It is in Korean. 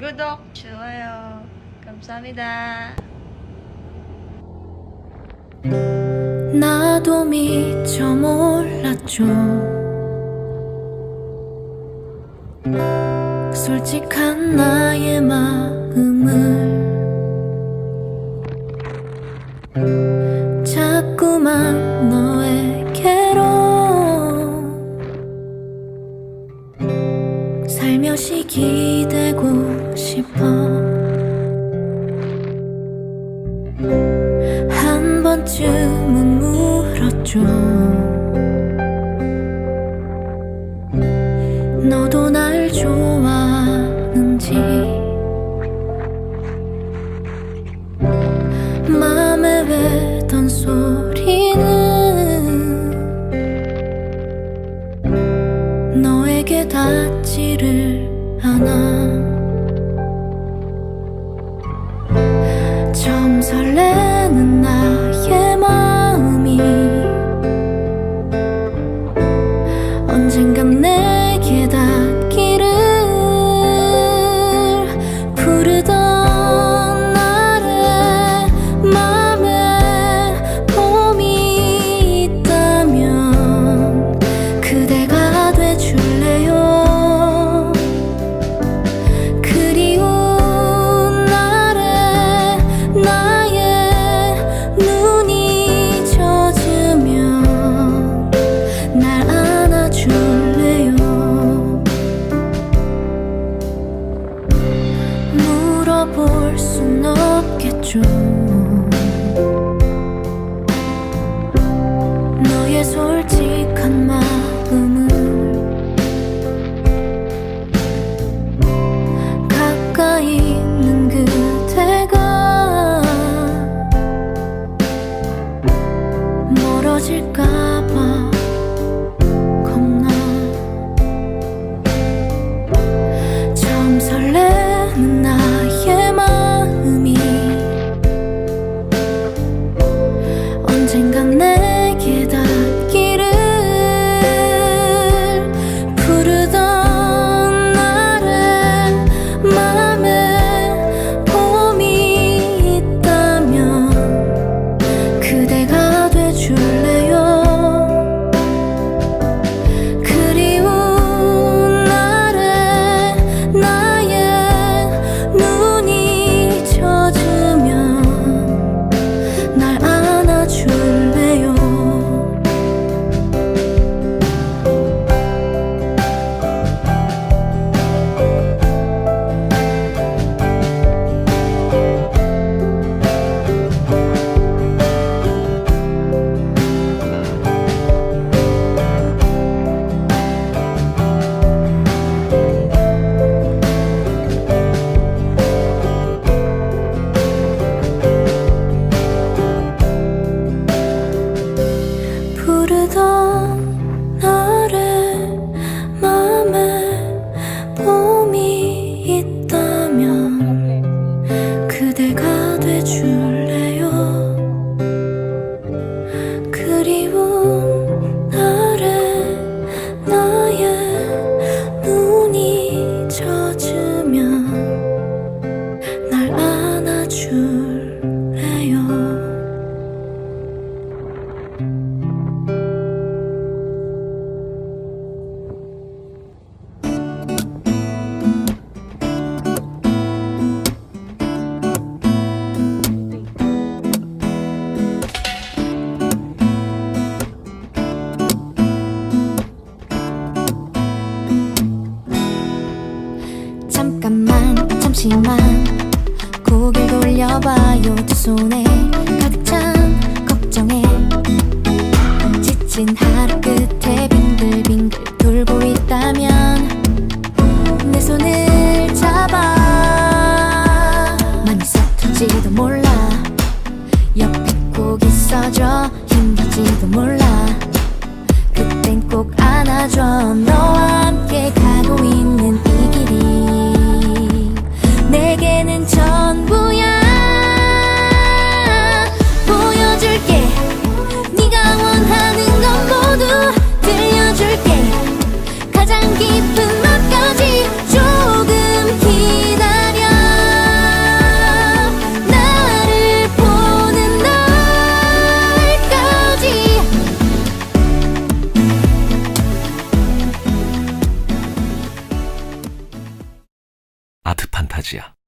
구독, 좋아요. 감사합니다. 나도 미처 몰랐죠 솔직한 나의 마 살며시 기대고 싶어. 한 번쯤은 물었죠 너에게 닿지를 않아. 처음 설레 없겠죠 너의 솔직한 마음을 가까이 있는 그대가 멀어질까봐 잠시만 고개를 돌려봐요 두 손에. 가득 찬 걱정에 지친 하루 끝에 빙글빙글 돌고 있다면 내 손을 잡아. 많이 서툴지도 몰라. 옆에 꼭 있어줘. 힘들지도 몰라. 그땐 꼭 안아줘. 너와 呀。